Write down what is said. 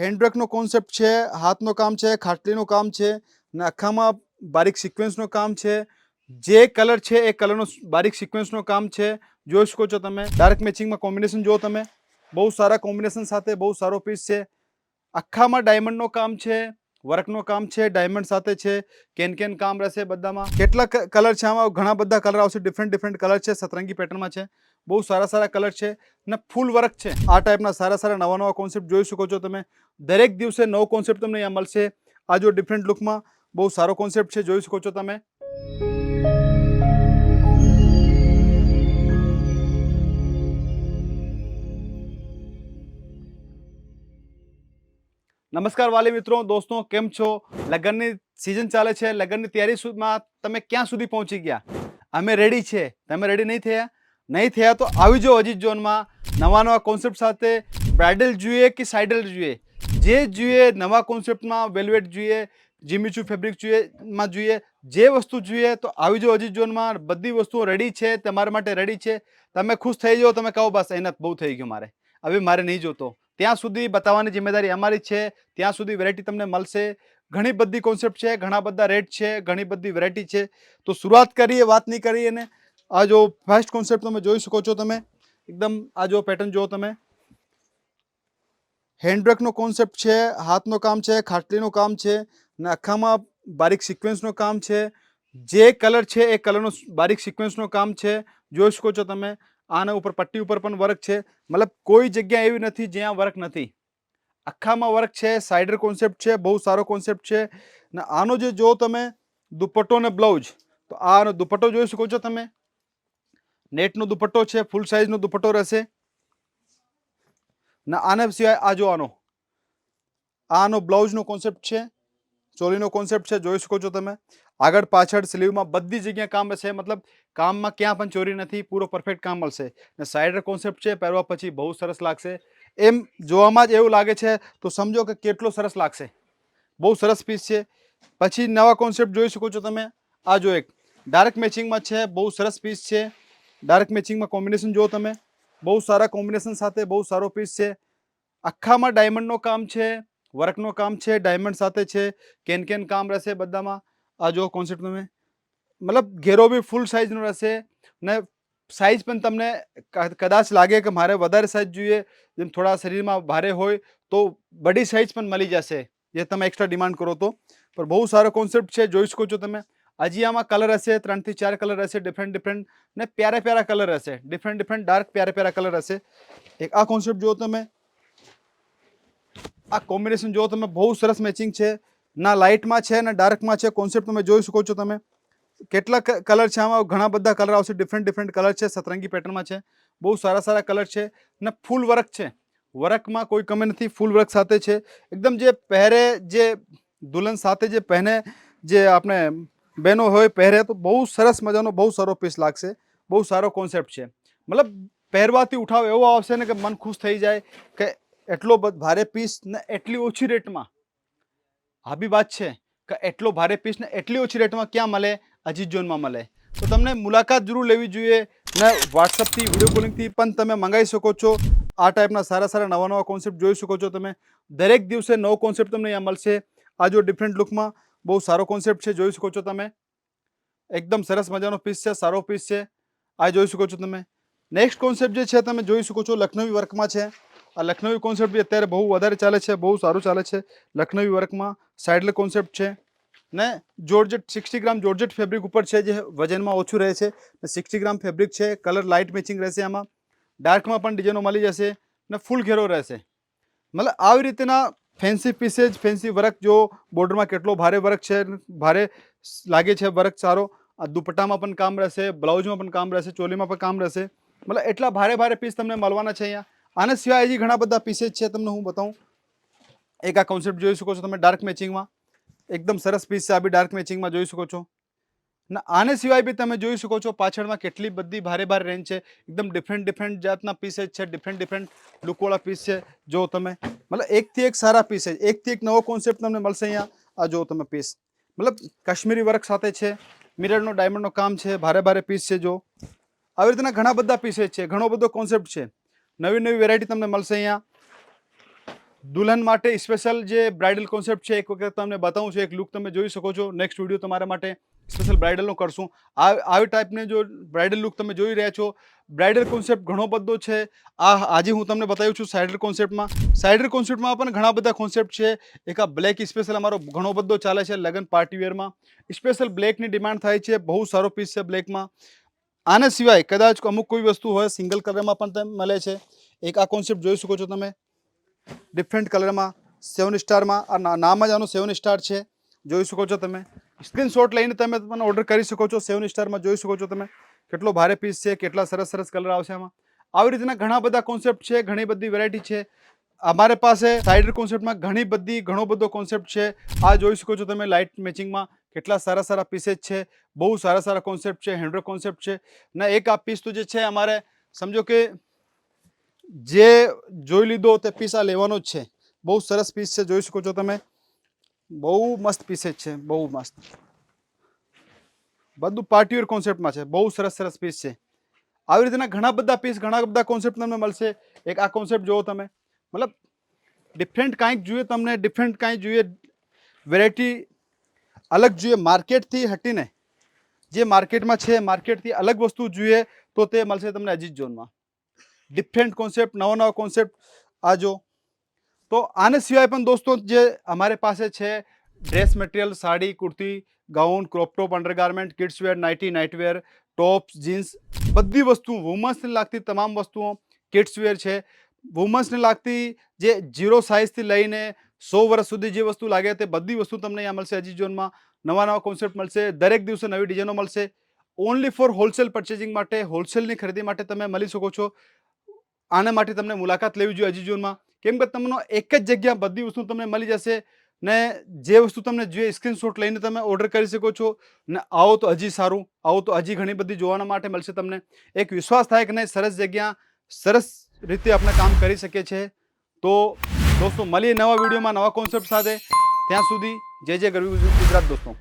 હેન્ડબ્રેકનો concept છે, હાથનું કામ છે, ખાટલીનું કામ છે ને આખામાં બારીક સિક્વન્સનું કામ છે. જે કલર છે એ કલરનો બારીક સિક્વન્સનું કામ છે. જોઈ શકો છો તમે. ડાર્ક મેચિંગમાં કોમ્બિનેશન જુઓ તમે. બહુ સારા કોમ્બિનેશન સાથે, બહુ સારો પીસ છે. આખામાં ડાયમંડનું કામ છે, વર્કનું કામ છે ડાયમંડ સાથે છે, કેન કેન કામ રહેશે બધામાં. કેટલા કલર છે આમાં? ઘણા બધા કલર આવશે. ડિફરન્ટ ડિફરન્ટ કલર છે. સતરંગી પેટર્નમાં છે. બહુ સારા સારા કલર છે ને ફૂલ વર્ક છે. આ ટાઈપના સારા સારા નવા નવા કોન્સેપ્ટ જોઈ શકો છો તમે. દરેક દિવસે નવો કોન્સેપ્ટ તમને અહીંયા મળશે. આ જો ડિફરન્ટ લુકમાં બહુ સારો કોન્સેપ્ટ છે, જોઈ શકો છો તમે. નમસ્કાર વાલી મિત્રો, દોસ્તો, કેમ છો? લગ્નની સિઝન ચાલે છે. લગ્નની તૈયારીમાં તમે ક્યાં સુધી પહોંચી ગયા? અમે રેડી છે. તમે રેડી નહીં થયા? નહીં થયા તો આવી જો અજીત ઝોનમાં નવા નવા કોન્સેપ્ટ સાથે બ્રાઇડલ જોઈએ કે સાઇડલ જોઈએ? જે જોઈએ, નવા કોન્સેપ્ટમાં વેલ્વેટ જોઈએ જીમીચુ ફેબ્રિક જોઈએ માં જોઈએ. જે વસ્તુ જોઈએ તો આવી જો અજીત ઝોનમાં બધી વસ્તુઓ રેડી છે, તમારા માટે રેડી છે. તમે ખુશ થઈ જાઓ, તમે કહો, બસ એના બહુ થઈ ગયું મારે. હવે મારે નહીં જોતો. ત્યાં સુધી બતાવવાની જિમ્મેદારી અમારી છે. ત્યાં સુધી વેરાયટી તમને મળશે. ઘણી બધી કોન્સેપ્ટ છે, ઘણા બધા રેટ છે, ઘણી બધી વેરાયટી છે. તો શરૂઆત કરીએ, વાત નહીં કરીએ ને આ જો ફર્સ્ટ કોન્સેપ્ટ તમે જોઈ શકો છો તમે. એકદમ આ જો પેટર્ન જુઓ તમે. હેન્ડવર્કનો કોન્સેપ્ટ છે, હાથનું કામ છે, ખાટલીનું કામ છે ને આખામાં બારીક સિક્વન્સનું કામ છે. જે કલર છે એ કલરનો બારીક સિક્વન્સનું કામ છે. જોઈ શકો છો તમે. આના ઉપર પટ્ટી ઉપર પણ વર્ક છે. મતલબ કોઈ જગ્યા એવી નથી જ્યાં વર્ક નથી. આખામાં વર્ક છે સાઇડર કોન્સેપ્ટ છે, બહુ સારો કોન્સેપ્ટ છે. ને આનો જે જો તમે દુપટ્ટો ને બ્લાઉઝ તો આનો દુપટ્ટો જોઈ શકો છો તમે. નેટનો દુપટ્ટો છે ફૂલ સાઇઝનો દુપટ્ટો રહેશે. ને આના સિવાય આ જો આનો. આનો બ્લાઉઝનો કોન્સેપ્ટ છે, ચોલીનો કોન્સેપ્ટ છે, જોઈ શકો છો તમે. આગળ પાછળ સ્લીવમાં બધી જગ્યાએ કામ હશે, મતલબ કામમાં ક્યાં પણ ચોરી નથી, પૂરો પરફેક્ટ કામ મળશે. ને સાઈડર કોન્સેપ્ટ છે, પહેરવા પછી બહુ સરસ લાગશે. એમ જોવામાં જ એવું લાગે છે, તો સમજો કે કેટલો સરસ લાગશે. બહુ સરસ પીસ છે. પછી નવા કોન્સેપ્ટ જોઈ શકો છો તમે. આ જો એક. ડાર્ક મેચિંગમાં છે, બહુ સરસ પીસ છે. ડાર્ક મેચિંગમાં કોમ્બિનેશન જુઓ તમે. બહુ સારા કોમ્બિનેશન સાથે બહુ સારો પીસ છે. આખામાં ડાયમંડનું કામ છે વર્કનું કામ છે ડાયમંડ સાથે છે કેન કેન કામ રહેશે બધામાં. આ જો કોન્સેપ્ટ તમે. મતલબ ઘેરો બી ફૂલ સાઇઝનો રહેશે. ને સાઇઝ પણ તમને કદાચ લાગે કે મારે વધારે સાઇઝ જોઈએ, જેમ થોડા શરીરમાં ભારે હોય, તો બડી સાઇઝ પણ મળી જશે. જે તમે એક્સ્ટ્રા ડિમાન્ડ કરો તો. પણ બહુ સારો કોન્સેપ્ટ છે, જોઈ શકો છો તમે. હજી આમાં કલર હશે, ત્રણથી ચાર કલર હશે ડિફરન્ટ ડિફરન્ટ ને પ્યારા પ્યારા કલર હશે. ડિફરન્ટ ડિફરન્ટ ડાર્ક પ્યારા પ્યારા કલર હશે. એક આ કોન્સેપ્ટ જુઓ તમે. આ કોમ્બિનેશન જુઓ તમે, બહુ સરસ મેચિંગ છે. ના લાઇટમાં છે, ના ડાર્કમાં છે કોન્સેપ્ટ તમે જોઈ શકો છો તમે. કેટલા કલર છે આમાં? ઘણા બધા કલર આવશે. ડિફરન્ટ ડિફરન્ટ કલર છે, સતરંગી પેટર્નમાં છે. બહુ સારા સારા કલર છે. ને ફૂલ વર્ક છે. વર્કમાં કોઈ કમી નથી. ફૂલ વર્ક સાથે છે. એકદમ જે પહેરે જે દુલ્હન સાથે જે પહેને જે આપણે બહેનો હોય પહેરે તો બહુ સરસ મજાનો, બહુ સારો પીસ લાગશે. બહુ સારો કોન્સેપ્ટ છે. મતલબ પહેરવાથી ઉઠાવ એવો આવશે ને કે મન ખુશ થઈ જાય કે એટલો ભારે પીસ ને એટલી ઓછી રેટમાં આ બી વાત છે કે એટલો ભારે પીસ ને એટલી ઓછી રેટમાં ક્યાં મળે? અજીત ઝોનમાં મળે. તો તમને મુલાકાત જરૂર લેવી જોઈએ ને વોટ્સઅપથી વીડિયો કોલિંગથી પણ તમે મંગાવી શકો છો. આ ટાઈપના સારા સારા નવા નવા કોન્સેપ્ટ જોઈ શકો છો તમે. દરેક દિવસે નવો કોન્સેપ્ટ તમને અહીંયા મળશે. આ જો ડિફરન્ટ લુકમાં બહુ સારો કોન્સેપ્ટ છે, જોઈ શકો છો તમે. એકદમ સરસ મજાનો પીસ છે, સારો પીસ છે. આ જોઈ શકો છો તમે. નેક્સ્ટ કોન્સેપ્ટ જે છે, તમે જોઈ શકો છો લખનવી વર્કમાં છે. આ લખનવી કોન્સેપ્ટ બી અત્યારે બહુ વધારે ચાલે છે, બહુ સારું ચાલે છે લખનવી વર્કમાં. સાઇડલ કોન્સેપ્ટ છે. ને georgette sixty gram georgette fabric ઉપર છે જે વજનમાં ઓછું રહે છે. ને સિક્સટી ગ્રામ ફેબ્રિક છે કલર લાઇટ મેચિંગ રહેશે આમાં. ડાર્કમાં પણ ડિઝાઇનો મળી જશે ને ફૂલ ઘેરો રહેશે. મતલબ આવી રીતના ફેન્સી પીસેજ ફેન્સી વર્ક જો બોર્ડરમાં કેટલો ભારે વર્ક છે, ભારે લાગે છે વર્ક સારો, આ દુપટ્ટામાં પણ કામ રહેશે, બ્લાઉઝમાં પણ કામ રહેશે, ચોલીમાં પણ કામ રહેશે. મતલબ એટલા ભારે ભારે પીસ તમને મળવાના છે અહીંયા. આના સિવાય હજી ઘણા બધા પીસેજ છે તમને હું બતાવું. એક આ કોન્સેપ્ટ જોઈ શકો છો તમે ડાર્ક મેચિંગમાં એકદમ સરસ પીસ છે, આ બી ડાર્ક મેચિંગમાં જોઈ શકો છો. ને, આને સિવાય બી તમે જોઈ શકો છો પાછળમાં કેટલી બધી ભારે ભારે રેન્જ છે. એકદમ ડિફરન્ટ ડિફરન્ટ જાતના પીસેજ છે ડિફરન્ટ ડિફરન્ટ લુકવાળા પીસ છે. જો તમે, મતલબ એકથી એક સારા પીસ છે. એકથી એક નવો કોન્સેપ્ટ તમને મળશે અહીંયા. આ જો તમે પીસ મતલબ કાશ્મીરી વર્ક સાથે છે મિરરનો ડાયમંડનો કામ છે, ભારે ભારે પીસ છે જો. આવી રીતના ઘણા બધા પીસેજ છે, ઘણો બધો કોન્સેપ્ટ છે. નવી નવી વેરાયટી તમને મળશે અહીંયા. દુલ્હન માટે સ્પેશિયલ જે બ્રાઇડલ કોન્સેપ્ટ છે, એક વખત તમને બતાવું છું, એક લુક તમે જોઈ શકો છો. નેક્સ્ટ વીડિયો તમારા માટે સ્પેશિયલ બ્રાઇડલનો કરશું. આ આવી ટાઈપને જો બ્રાઇડલ લુક તમે જોઈ રહ્યા છો બ્રાઇડલ કોન્સેપ્ટ ઘણો બધો છે. આ આજે હું તમને બતાવ્યું છું સાઇડર કોન્સેપ્ટમાં સાઇડર કોન્સેપ્ટમાં પણ ઘણા બધા કોન્સેપ્ટ છે. એક આ બ્લેક સ્પેશિયલ અમારો ઘણો બધો ચાલે છે લગ્ન પાર્ટી વેરમાં સ્પેશિયલ બ્લેકની ડિમાન્ડ થાય છે, બહુ સારો પીસ છે બ્લેકમાં આના સિવાય કદાચ અમુક કોઈ વસ્તુ હોય સિંગલ કલરમાં પણ તમે મળે છે. એક આ કોન્સેપ્ટ જોઈ શકો છો તમે. ડિફરન્ટ કલરમાં સેવન સ્ટારમાં આ નામ જ આનું સેવન સ્ટાર છે. જોઈ શકો છો તમે. સ્ક્રીનશોટ લઈને તમે મને ઓર્ડર કરી શકો છો, સેવન સ્ટારમાં જોઈ શકો છો તમે કેટલો ભારે પીસ છે, કેટલા સરસ સરસ કલર આવશે આમાં. આવી રીતના ઘણા બધા કોન્સેપ્ટ છે, ઘણી બધી વેરાયટી છે. અમારે પાસે સાઇડર કોન્સેપ્ટમાં ઘણી બધી, ઘણો બધો કોન્સેપ્ટ છે. આ જોઈ શકો છો તમે લાઇટ મેચિંગમાં કેટલા સારા સારા પીસેસ છે, બહુ સારા સારા કોન્સેપ્ટ છે હેન્ડ્રો કોન્સેપ્ટ છે. ને એક આ પીસ તો જે છે અમારે, સમજો કે જે જોઈ લીધો તે પીસ આ લેવાનો જ છે. બહુ સરસ પીસ છે, જોઈ શકો છો તમે. બહુ મસ્ત પીસેજ છે, બહુ મસ્ત. બધું પાર્ટીવેર કોન્સેપ્ટમાં છે, બહુ સરસ સરસ પીસ છે. આવી રીતના ઘણા બધા પીસ ઘણા બધા કોન્સેપ્ટ તમને મળશે. એક આ કોન્સેપ્ટ જુઓ તમે. મતલબ ડિફરન્ટ કાંઈક જોઈએ તમને ડિફરન્ટ કાંઈ જોઈએ. વેરાયટી અલગ જોઈએ. માર્કેટથી હટીને જે માર્કેટમાં છે માર્કેટથી અલગ વસ્તુ જોઈએ, તો તે મળશે તમને અજીત ઝોનમાં ડિફરન્ટ કોન્સેપ્ટ નવા નવા કોન્સેપ્ટ આ જો. તો આને સિવાય પણ દોસ્તો, જે અમારે પાસે છે dress material, sari, kurti, gown crop top undergarment kidswear nightie, nightwear, tops, jeans, બધી વસ્તુઓ વુમન્સને લાગતી તમામ વસ્તુઓ કિડ્સવેર છે. વુમન્સને લાગતી જે જીરો સાઇઝથી લઈને સો વર્ષ સુધી જે વસ્તુ લાગે તે બધી વસ્તુ તમને અહીંયા મળશે અજી ઝોનમાં નવા નવા કોન્સેપ્ટ મળશે, દરેક દિવસે નવી ડિઝાઇનો મળશે. ઓનલી ફોર હોલસેલ પરચેઝિંગ માટે, હોલસેલની ખરીદી માટે તમે મળી શકો છો. આના માટે તમને મુલાકાત લેવી જોઈએ અજી ઝોનમાં કેમ કે તમને એક જ જગ્યા બધી વસ્તુ તમને મળી જશે ને જે વસ્તુ તમને જોઈએ સ્ક્રીનશોટ લઈને તમે ઓર્ડર કરી શકો છો ને આવો તો હજી સારું, આવો તો હજી ઘણી બધી જોવાના માટે મળશે તમને. એક વિશ્વાસ થાય કે નહીં, સરસ જગ્યા, સરસ રીતે આપણે કામ કરી શકીએ છીએ. તો દોસ્તો, મળીએ નવા વિડીયોમાં નવા કોન્સેપ્ટ સાથે. ત્યાં સુધી જય જય ગરવી ગુજરાત દોસ્તો.